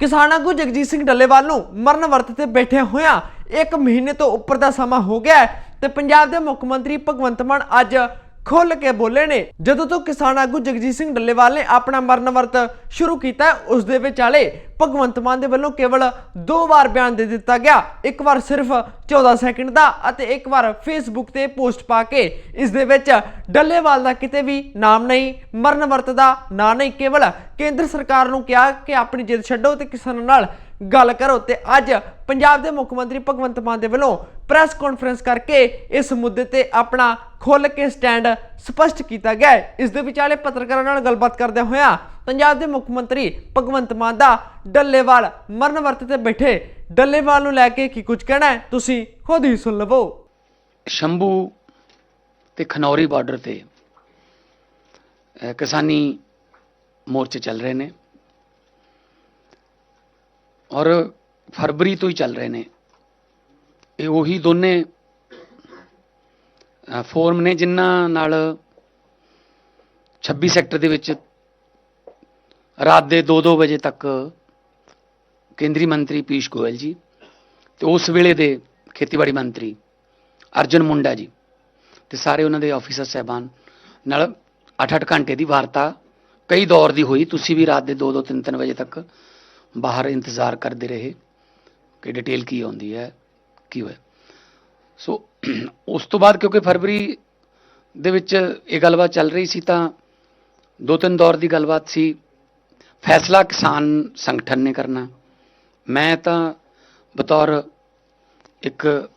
ਕਿਸਾਨ ਆਗੂ ਜਗਜੀਤ ਸਿੰਘ ਡੱਲੇਵਾਲ ਨੂੰ ਮਰਨ ਵਰਤ ਤੇ ਬੈਠੇ ਹੋਇਆ ਇੱਕ ਮਹੀਨੇ ਤੋਂ ਉੱਪਰ ਦਾ ਸਮਾਂ ਹੋ ਗਿਆ ਤੇ ਪੰਜਾਬ ਦੇ ਮੁੱਖ ਮੰਤਰੀ ਭਗਵੰਤ ਮਾਨ ਅੱਜ ਖੁੱਲ ਕੇ ਬੋਲੇ ਨੇ। ਜਦੋਂ ਤੋਂ ਕਿਸਾਨ ਆਗੂ ਜਗਜੀਤ ਸਿੰਘ ਡੱਲੇਵਾਲ ਨੇ ਆਪਣਾ ਮਰਨ ਵਰਤ ਸ਼ੁਰੂ ਕੀਤਾ ਹੈ, ਉਸ ਦੇ ਵਿਚਾਲੇ ਭਗਵੰਤ ਮਾਨ ਦੇ ਵੱਲੋਂ ਕੇਵਲ ਦੋ ਵਾਰ ਬਿਆਨ ਦੇ ਦਿੱਤਾ ਗਿਆ। ਇੱਕ ਵਾਰ ਸਿਰਫ 14 ਸੈਕਿੰਡ ਦਾ ਅਤੇ ਇੱਕ ਵਾਰ ਫੇਸਬੁੱਕ ਤੇ ਪੋਸਟ ਪਾ ਕੇ ਇਸ ਦੇ ਵਿੱਚ ਡੱਲੇਵਾਲ ਦਾ ਕਿਤੇ ਵੀ ਨਾਮ ਨਹੀਂ, ਮਰਨ ਵਰਤ ਦਾ ਨਾਂ ਨਹੀਂ, ਕੇਵਲ ਕੇਂਦਰ ਸਰਕਾਰ ਨੂੰ ਕਿਹਾ ਕਿ ਆਪਣੀ ਜਿੱਦ ਛੱਡੋ ਤੇ ਕਿਸਾਨਾਂ ਨਾਲ ਗੱਲ ਕਰੋ। ਤੇ ਅੱਜ ਪੰਜਾਬ ਦੇ ਮੁੱਖ ਮੰਤਰੀ ਭਗਵੰਤ ਮਾਨ ਦੇ ਵੱਲੋਂ ਪ੍ਰੈਸ ਕਾਨਫਰੰਸ ਕਰਕੇ ਇਸ ਮੁੱਦੇ ਤੇ ਆਪਣਾ ਖੁੱਲ ਕੇ ਸਟੈਂਡ ਸਪਸ਼ਟ ਕੀਤਾ ਗਿਆ ਹੈ। ਇਸ ਦੇ ਵਿਚਾਲੇ ਪੱਤਰਕਾਰਾਂ ਨਾਲ ਗੱਲਬਾਤ ਕਰਦਿਆਂ ਹੋਇਆਂ ਪੰਜਾਬ ਦੇ ਮੁੱਖ ਮੰਤਰੀ ਭਗਵੰਤ ਮਾਨ ਦਾ ਡੱਲੇਵਾਲ ਮਰਨ ਵਰਤ ਤੇ ਬੈਠੇ। ਡੱਲੇਵਾਲ ਨੂੰ ਲੈ ਕੇ ਕੀ ਕੁਝ ਕਹਿਣਾ ਹੈ, ਤੁਸੀਂ ਖੁਦ ਹੀ ਸੁਣ ਲਵੋ। ਸ਼ੰਭੂ ਤੇ ਖਨੌਰੀ ਬਾਰਡਰ ਤੇ ਕਿਸਾਨੀ ਮੋਰਚੇ ਚੱਲ ਰਹੇ ਨੇ। ਔਰ ਫਰਵਰੀ ਤੋਂ ਹੀ ਚੱਲ ਰਹੇ ਨੇ। ਇਹ ਉਹੀ ਦੋਨੇ ਫੋਰਮ ਨੇ ਜਿਨ੍ਹਾਂ ਨਾਲ 26 ਸੈਕਟਰ ਦੇ ਵਿੱਚ ਰਾਤ ਦੇ 2-2 ਵਜੇ ਤੱਕ ਕੇਂਦਰੀ ਮੰਤਰੀ ਪੀਸ਼ ਗੋਇਲ ਜੀ ਤੇ ਉਸ ਵੇਲੇ ਦੇ ਖੇਤੀਬਾੜੀ ਮੰਤਰੀ ਅਰਜਨ ਮੁੰਡਾ ਜੀ ਤੇ ਸਾਰੇ ਉਹਨਾਂ ਦੇ ਆਫੀਸਰ ਸਹਿਬਾਨ ਨਾਲ 8-8 ਘੰਟੇ ਦੀ ਵਾਰਤਾ ਕਈ ਦੌਰ ਦੀ ਹੋਈ। ਤੁਸੀਂ ਵੀ ਰਾਤ ਦੇ 2-2 3-3 ਵਜੇ ਤੱਕ ਬਾਹਰ ਇੰਤਜ਼ਾਰ ਕਰਦੇ ਰਹੇ ਕਿ ਡਿਟੇਲ ਕੀ ਆਉਂਦੀ ਹੈ, ਕੀ ਹੋਇਆ। ਸੋ ਉਸ ਤੋਂ ਬਾਅਦ ਕਿਉਂਕਿ ਫਰਵਰੀ ਦੇ ਵਿੱਚ ਇਹ ਗੱਲਬਾਤ ਚੱਲ ਰਹੀ ਸੀ ਤਾਂ ਦੋ ਤਿੰਨ ਦੌਰ ਦੀ ਗੱਲਬਾਤ ਸੀ। ਫੈਸਲਾ ਕਿਸਾਨ ਸੰਗਠਨ ਨੇ ਕਰਨਾ। ਮੈਂ ਤਾਂ ਬਤੌਰ ਇੱਕ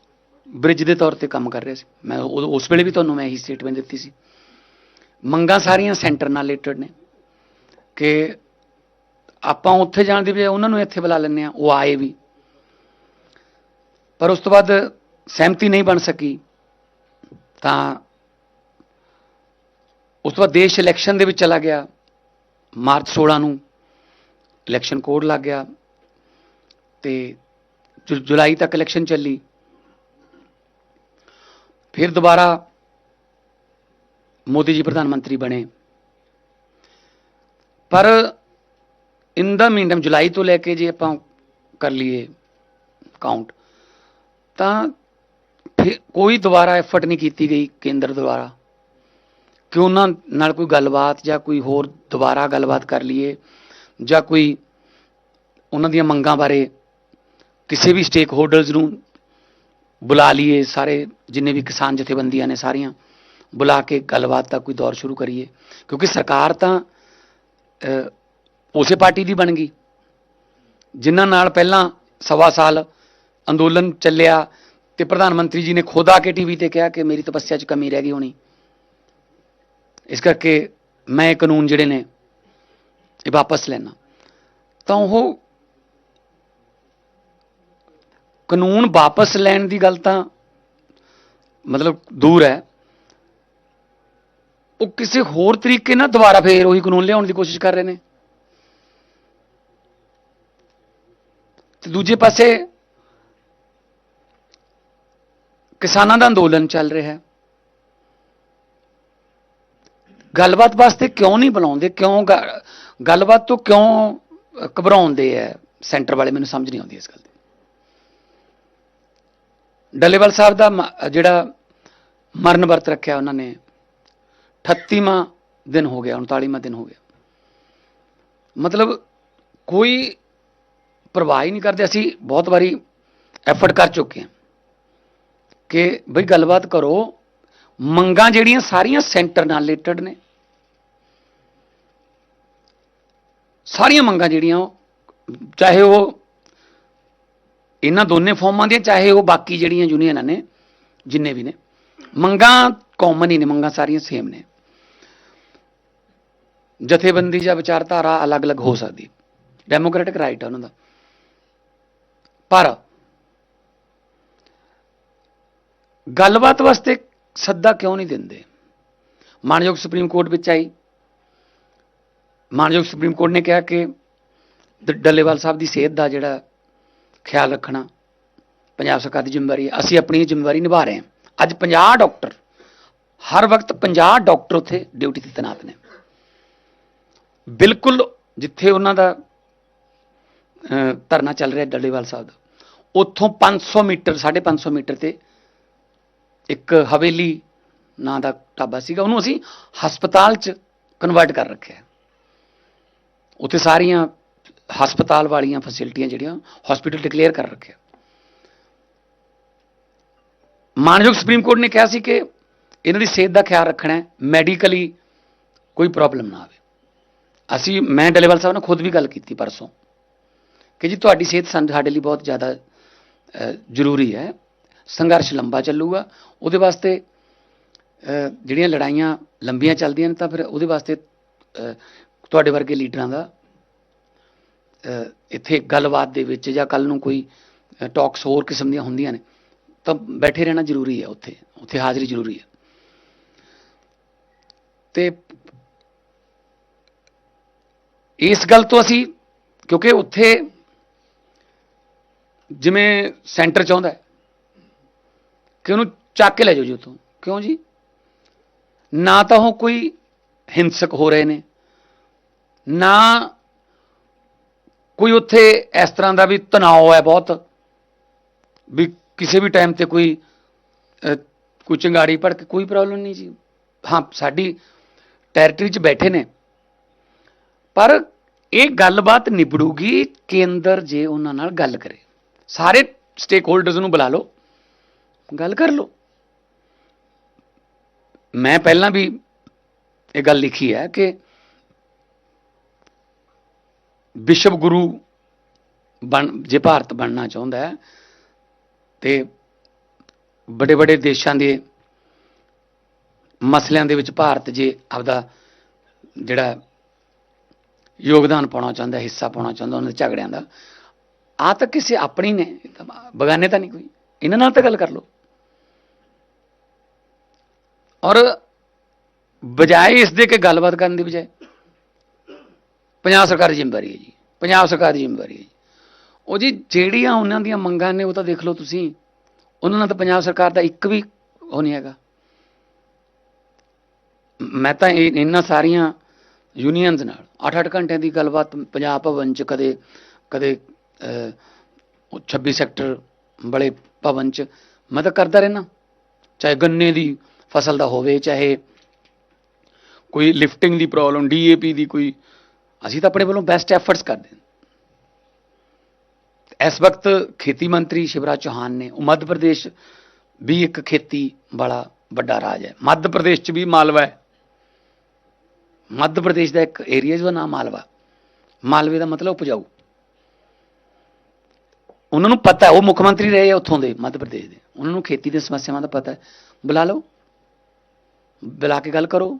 ਬ੍ਰਿਜ ਦੇ ਤੌਰ ਤੇ ਕੰਮ ਕਰ ਰਿਹਾ ਸੀ। ਮੈਂ ਉਦੋਂ- ਉਸ ਵੇਲੇ ਵੀ ਤੁਹਾਨੂੰ ਮੈਂ ਇਹੀ ਸਟੇਟਮੈਂਟ ਦਿੱਤੀ ਸੀ। ਮੰਗਾਂ ਸਾਰੀਆਂ ਸੈਂਟਰ ਨਾਲ ਰਿਲੇਟਡ ਨੇ ਕਿ ਆਪਾਂ ਉੱਥੇ ਜਾਣ ਦੀ ਬਜਾਏ ਉਹਨਾਂ ਨੂੰ ਇੱਥੇ ਬੁਲਾ ਲੈਂਦੇ ਆ ਉਹ ਆਏ ਵੀ। ਪਰ ਉਸ ਤੋਂ ਬਾਅਦ ਸਹਿਮਤੀ ਨਹੀਂ ਬਣ ਸਕੀ। ਤਾਂ ਉਸ ਤੋਂ ਬਾਅਦ ਦੇਸ਼ ਇਲੈਕਸ਼ਨ ਦੇ ਵਿੱਚ ਚਲਾ ਗਿਆ, ਮਾਰਚ 16 ਨੂੰ। ਇਲੈਕਸ਼ਨ ਕੋਡ ਲੱਗ ਗਿਆ ਤੇ ਜੁ- ਜੁਲਾਈ ਤੱਕ ਇਲੈਕਸ਼ਨ ਚੱਲੀ। ਫਿਰ ਦੁਬਾਰਾ ਮੋਦੀ ਜੀ ਪ੍ਰਧਾਨ ਮੰਤਰੀ ਬਣੇ। ਪਰ ਇਨ ਦਾ ਮੀਨਟਮ ਜੁਲਾਈ ਤੋਂ ਲੈ ਕੇ ਜੇ ਆਪਾਂ ਕਰ ਲਈਏ ਕਾਊਂਟ ਤਾਂ ਫਿਰ ਕੋਈ ਦੁਬਾਰਾ ਐਫਰਟ ਨਹੀਂ ਕੀਤੀ ਗਈ ਕੇਂਦਰ ਦੁਆਰਾ। ਕਿ ਉਹਨਾਂ ਨਾਲ ਕੋਈ ਗੱਲਬਾਤ ਜਾਂ ਕੋਈ ਹੋਰ ਦੁਬਾਰਾ ਗੱਲਬਾਤ ਕਰ ਲਈਏ। ਜਾਂ ਕੋਈ ਉਹਨਾਂ ਦੀਆਂ ਮੰਗਾਂ ਬਾਰੇ ਕਿਸੇ ਵੀ ਸਟੇਕ ਹੋਲਡਰਸ ਨੂੰ ਬੁਲਾ ਲਈਏ, ਸਾਰੇ ਜਿੰਨੇ ਵੀ ਕਿਸਾਨ ਜਥੇਬੰਦੀਆਂ ਨੇ ਸਾਰੀਆਂ, ਬੁਲਾ ਕੇ ਗੱਲਬਾਤ ਦਾ ਕੋਈ ਦੌਰ ਸ਼ੁਰੂ ਕਰੀਏ। ਕਿਉਂਕਿ ਸਰਕਾਰ ਤਾਂ ਉਸੇ ਪਾਰਟੀ ਦੀ ਬਣ ਗਈ, ਜਿਨ੍ਹਾਂ ਨਾਲ ਪਹਿਲਾਂ ਸਵਾ ਸਾਲ ਅੰਦੋਲਨ ਚੱਲਿਆ ਤੇ ਪ੍ਰਧਾਨ ਮੰਤਰੀ ਜੀ ਨੇ ਖੁਦ ਆ ਕੇ ਟੀਵੀ ਤੇ ਕਿਹਾ ਕਿ ਮੇਰੀ ਤਪੱਸਿਆ 'ਚ ਕਮੀ ਰਹਿ ਗਈ ਹੋਣੀ। ਇਸ ਕਰਕੇ ਮੈਂ ਕਾਨੂੰਨ ਜਿਹੜੇ ਨੇ ਇਹ ਵਾਪਸ ਲੈਣਾ। ਤਾਂ ਉਹ ਕਾਨੂੰਨ ਵਾਪਸ ਲੈਣ ਦੀ ਗੱਲ ਤਾਂ ਮਤਲਬ ਦੂਰ ਹੈ। ਉਹ ਕਿਸੇ ਹੋਰ ਤਰੀਕੇ ਨਾਲ ਦੁਬਾਰਾ ਫੇਰ ਉਹੀ ਕਾਨੂੰਨ ਲਿਆਉਣ ਦੀ ਕੋਸ਼ਿਸ਼ ਕਰ ਰਹੇ ਨੇ। ਤੇ ਦੂਜੇ ਪਾਸੇ ਕਿਸਾਨਾਂ ਦਾ ਅੰਦੋਲਨ ਚੱਲ ਰਿਹਾ ਹੈ। ਗੱਲਬਾਤ ਵਾਸਤੇ ਕਿਉਂ ਨਹੀਂ ਬੁਲਾਉਂਦੇ? ਕਿਉਂ ਗ- ਗੱਲਬਾਤ ਤੋਂ ਕਿਉਂ ਘਬਰਾਉਂਦੇ ਐ? ਸੈਂਟਰ ਵਾਲੇ ਮੈਨੂੰ ਸਮਝ ਨਹੀਂ ਆਉਂਦੀ ਇਸ ਗੱਲ ਦੀ। ਡੱਲੇਵਾਲ ਸਾਹਿਬ ਦਾ ਮ- ਜਿਹੜਾ ਮਰਨ ਵਰਤ ਰੱਖਿਆ ਉਹਨਾਂ ਨੇ 38ਵਾਂ ਦਿਨ ਹੋ ਗਿਆ 39ਵਾਂ ਦਿਨ ਹੋ ਗਿਆ। ਮਤਲਬ ਕੋਈ ਪਰਵਾਹ ਹੀ ਨਹੀਂ ਕਰਦੇ। ਅਸੀਂ ਬਹੁਤ ਵਾਰੀ ਐਫਰਟ ਕਰ ਚੁੱਕੇ ਹਾਂ ਕਿ ਬਈ ਗੱਲਬਾਤ ਕਰੋ। ਮੰਗਾਂ ਜਿਹੜੀਆਂ ਸਾਰੀਆਂ ਸੈਂਟਰ ਨਾਲ ਰਿਲੇਟਡ ਨੇ। ਸਾਰੀਆਂ ਮੰਗਾਂ ਜਿਹੜੀਆਂ ਉਹ, ਚਾਹੇ ਉਹ ਇਹਨਾਂ ਦੋਨੇ ਫਾਰਮਾਂ ਦੀਆਂ, ਚਾਹੇ ਉਹ ਬਾਕੀ ਜਿਹੜੀਆਂ ਯੂਨੀਅਨਾਂ ਨੇ, ਜਿੰਨੇ ਵੀ ਨੇ, ਮੰਗਾਂ ਕਾਮਨ ਹੀ ਨੇ, ਮੰਗਾਂ ਸਾਰੀਆਂ ਸੇਮ ਨੇ। ਜਥੇਬੰਦੀ ਜਾਂ ਵਿਚਾਰਧਾਰਾ ਅਲੱਗ-ਅਲੱਗ ਹੋ ਸਕਦੀ ਡੈਮੋਕ੍ਰੈਟਿਕ ਰਾਈਟ ਹੈ ਉਹਨਾਂ ਦਾ। ਪਰ ਗੱਲਬਾਤ ਵਾਸਤੇ ਸੱਦਾ ਕਿਉਂ ਨਹੀਂ ਦਿੰਦੇ? ਮਾਨਯੋਗ ਸੁਪਰੀਮ ਕੋਰਟ ਵਿੱਚ ਆਈ। ਮਾਨਯੋਗ ਸੁਪਰੀਮ ਕੋਰਟ ਨੇ ਕਿਹਾ ਕਿ ਡੱਲੇਵਾਲ ਸਾਹਿਬ ਦੀ ਸਿਹਤ ਦਾ ਜਿਹੜਾ ਖਿਆਲ ਰੱਖਣਾ ਪੰਜਾਬ ਸਰਕਾਰ ਦੀ ਜ਼ਿੰਮੇਵਾਰੀ ਹੈ। ਅਸੀਂ ਆਪਣੀ ਇਹ ਜ਼ਿੰਮੇਵਾਰੀ ਨਿਭਾ ਰਹੇ ਹਾਂ। ਅੱਜ 50 ਡਾਕਟਰ, ਹਰ ਵਕਤ 50 ਡਾਕਟਰ ਉੱਥੇ ਡਿਊਟੀ ਤੇ ਤੈਨਾਤ ਨੇ। ਬਿਲਕੁਲ ਜਿੱਥੇ ਉਹਨਾਂ ਦਾ ਧਰਨਾ ਚੱਲ ਰਿਹਾ ਡੱਲੇਵਾਲ ਸਾਹਿਬ ਦਾ, ਉੱਥੋਂ 500 ਮੀਟਰ 550 ਮੀਟਰ ਤੇ ਇੱਕ ਹਵੇਲੀ ਨਾਂ ਦਾ ਢਾਬਾ ਸੀਗਾ। ਉਹਨੂੰ ਅਸੀਂ ਹਸਪਤਾਲ 'ਚ ਕਨਵਰਟ ਕਰ ਰੱਖਿਆ ਉੱਥੇ ਸਾਰੀਆਂ ਹਸਪਤਾਲ ਵਾਲੀਆਂ ਫੈਸਿਲਿਟੀਆਂ ਜਿਹੜੀਆਂ ਹਸਪੀਟਲ ਡਿਕਲੇਅਰ ਕਰ ਰੱਖਿਆ। ਮਾਨਯੋਗ ਸੁਪਰੀਮ ਕੋਰਟ ਨੇ ਕਿਹਾ ਸੀ ਕਿ ਇਹਨਾਂ ਦੀ ਸਿਹਤ ਦਾ ਖਿਆਲ ਰੱਖਣਾ ਹੈ ਮੈਡੀਕਲੀ ਕੋਈ ਪ੍ਰੋਬਲਮ ਨਾ ਆਵੇ। ਅਸੀਂ, ਮੈਂ ਡਲੇਵਾਲ ਸਾਹਿਬ ਨਾਲ ਖੁਦ ਵੀ ਗੱਲ ਕੀਤੀ ਪਰਸੋਂ ਕਿ ਜੀ ਤੁਹਾਡੀ ਸਿਹਤ ਸਾਨੂੰ ਸਾਡੇ ਲਈ ਬਹੁਤ ਜ਼ਿਆਦਾ ਜ਼ਰੂਰੀ ਹੈ। ਸੰਘਰਸ਼ ਲੰਬਾ ਚੱਲੂਗਾ, ਉਹਦੇ ਵਾਸਤੇ ਜਿਹੜੀਆਂ ਲੜਾਈਆਂ ਲੰਬੀਆਂ ਚੱਲਦੀਆਂ ਨੇ, ਤਾਂ ਫਿਰ ਉਹਦੇ ਵਾਸਤੇ ਤੁਹਾਡੇ ਵਰਗੇ ਲੀਡਰਾਂ ਦਾ। ਇੱਥੇ ਗੱਲਬਾਤ ਦੇ ਵਿੱਚ ਜਾਂ ਕੱਲ ਨੂੰ ਕੋਈ ਟਾਕਸ ਹੋਰ ਕਿਸਮ ਦੀਆਂ ਹੁੰਦੀਆਂ ਨੇ, ਤਾਂ ਬੈਠੇ ਰਹਿਣਾ ਜ਼ਰੂਰੀ ਹੈ ਉੱਥੇ ਉੱਥੇ ਹਾਜ਼ਰੀ ਜ਼ਰੂਰੀ ਹੈ। ਤੇ ਇਸ ਗੱਲ ਤੋਂ ਅਸੀਂ, ਕਿਉਂਕਿ ਉੱਥੇ ਜਿਵੇਂ ਸੈਂਟਰ ਚਾਹੁੰਦਾ ਹੈ, ਕਿ ਉਹਨੂੰ ਚੱਕ ਕੇ ਲੈ ਜਾਓ ਜੀ ਉੱਥੋਂ। ਕਿਉਂ ਜੀ? ਨਾ ਤਾਂ ਉਹ ਕੋਈ ਹਿੰਸਕ ਹੋ ਰਹੇ ਨੇ ਨਾ ਕੋਈ ਉੱਥੇ ਇਸ ਤਰ੍ਹਾਂ ਦਾ ਵੀ ਤਣਾਅ ਹੈ ਬਹੁਤ, ਵੀ ਕਿਸੇ ਵੀ ਟਾਈਮ ਤੇ ਕੋਈ ਕੋਈ ਚੰਗਾੜੀ ਭੜ ਕੇ ਕੋਈ ਪ੍ਰੋਬਲਮ ਨਹੀਂ ਜੀ। ਹਾਂ, ਸਾਡੀ ਟੈਰੀਟਰੀ 'ਚ ਬੈਠੇ ਨੇ। ਪਰ ਇਹ ਗੱਲਬਾਤ ਨਿਬੜੂਗੀ, ਕੇਂਦਰ ਜੇ ਉਹਨਾਂ ਨਾਲ ਗੱਲ ਕਰੇ। ਸਾਰੇ ਸਟੇਕ ਹੋਲਡਰਸ ਨੂੰ ਬੁਲਾ ਲਓ, ਗੱਲ ਕਰ ਲਓ। ਮੈਂ ਪਹਿਲਾਂ ਵੀ ਇਹ ਗੱਲ ਲਿਖੀ ਹੈ ਕਿ ਵਿਸ਼ਵ ਗੁਰੂ ਬਣ, ਜੇ ਭਾਰਤ ਬਣਨਾ ਚਾਹੁੰਦਾ ਹੈ, ਤੇ ਵੱਡੇ ਵੱਡੇ ਦੇਸ਼ਾਂ ਦੇ ਮਸਲਿਆਂ ਦੇ ਵਿੱਚ ਭਾਰਤ ਜੇ ਆਪਦਾ ਜਿਹੜਾ ਯੋਗਦਾਨ ਪਾਉਣਾ ਚਾਹੁੰਦਾ, ਹਿੱਸਾ ਪਾਉਣਾ ਚਾਹੁੰਦਾ, ਉਹਨਾਂ ਦੇ ਝਗੜਿਆਂ ਦਾ ਆ ਤਾਂ ਕਿਸੇ ਆਪਣੀ ਨੇ ਬਗਾਨੇ ਤਾਂ ਨਹੀਂ ਕੋਈ। ਇਹਨਾਂ ਨਾਲ ਤਾਂ ਗੱਲ ਕਰ ਲਓ। ਔਰ ਬਜਾਏ ਇਸ ਦੇ ਕਿ ਗੱਲਬਾਤ ਕਰਨ ਦੀ ਬਜਾਏ ਪੰਜਾਬ ਸਰਕਾਰ ਦੀ ਜ਼ਿੰਮੇਵਾਰੀ ਹੈ ਜੀ। ਪੰਜਾਬ ਸਰਕਾਰ ਦੀ ਜ਼ਿੰਮੇਵਾਰੀ ਹੈ ਜੀ। ਉਹ ਜੀ ਜਿਹੜੀਆਂ ਉਹਨਾਂ ਦੀਆਂ ਮੰਗਾਂ ਨੇ ਉਹ ਤਾਂ ਦੇਖ ਲਓ ਤੁਸੀਂ। ਉਹਨਾਂ ਨਾਲ ਤਾਂ ਪੰਜਾਬ ਸਰਕਾਰ ਦਾ ਇੱਕ ਵੀ ਉਹ ਨਹੀਂ ਹੈਗਾ। ਮੈਂ ਤਾਂ ਇਹਨਾਂ ਸਾਰੀਆਂ ਯੂਨੀਅਨਸ ਨਾਲ 8-8 ਘੰਟਿਆਂ ਦੀ ਗੱਲਬਾਤ ਪੰਜਾਬ ਭਵਨ ਚ ਕਦੇ ਕਦੇ ਅਹ, 26 ਸੈਕਟਰ ਬੜੇ ਭਵਨ ਚ ਮੈਂ ਤਾਂ ਕਰਦਾ ਰਹਿਣਾ ਚਾਹੇ ਗੰਨੇ ਦੀ ਫਸਲ ਦਾ ਹੋਵੇ ਚਾਹੇ ਕੋਈ ਲਿਫਟਿੰਗ ਦੀ ਪ੍ਰੋਬਲਮ ਡੀਏਪੀ ਦੀ ਕੋਈ ਅਸੀਂ ਤਾਂ ਆਪਣੇ ਵੱਲੋਂ ਬੈਸਟ ਐਫਰਟਸ ਕਰਦੇ ਹਾਂ। ਇਸ ਵਕਤ ਖੇਤੀ ਮੰਤਰੀ ਸ਼ਿਵਰਾਜ ਚੌਹਾਨ ਨੇ ਉਹ ਮੱਧ ਪ੍ਰਦੇਸ਼ ਵੀ ਇੱਕ ਖੇਤੀ ਵਾਲਾ ਵੱਡਾ ਰਾਜ ਹੈ। ਮੱਧ ਪ੍ਰਦੇਸ਼ ਚ ਵੀ ਮਾਲਵਾ ਹੈ। ਮੱਧ ਪ੍ਰਦੇਸ਼ ਦਾ ਇੱਕ ਏਰੀਆ ਜਿਹਦਾ ਨਾਮ ਮਾਲਵਾ। ਮਾਲਵੇ ਦਾ ਮਤਲਬ ਉਪਜਾਊ। ਉਹਨਾਂ ਨੂੰ ਪਤਾ ਉਹ ਮੁੱਖ ਮੰਤਰੀ ਰਹੇ ਆ ਉੱਥੋਂ ਦੇ, ਮੱਧ ਪ੍ਰਦੇਸ਼ ਦੇ। ਉਹਨਾਂ ਨੂੰ ਖੇਤੀ ਦੀਆਂ ਸਮੱਸਿਆਵਾਂ ਦਾ ਪਤਾ ਹੈ। ਬੁਲਾ ਲਓ। ਬੁਲਾ ਕੇ ਗੱਲ ਕਰੋ।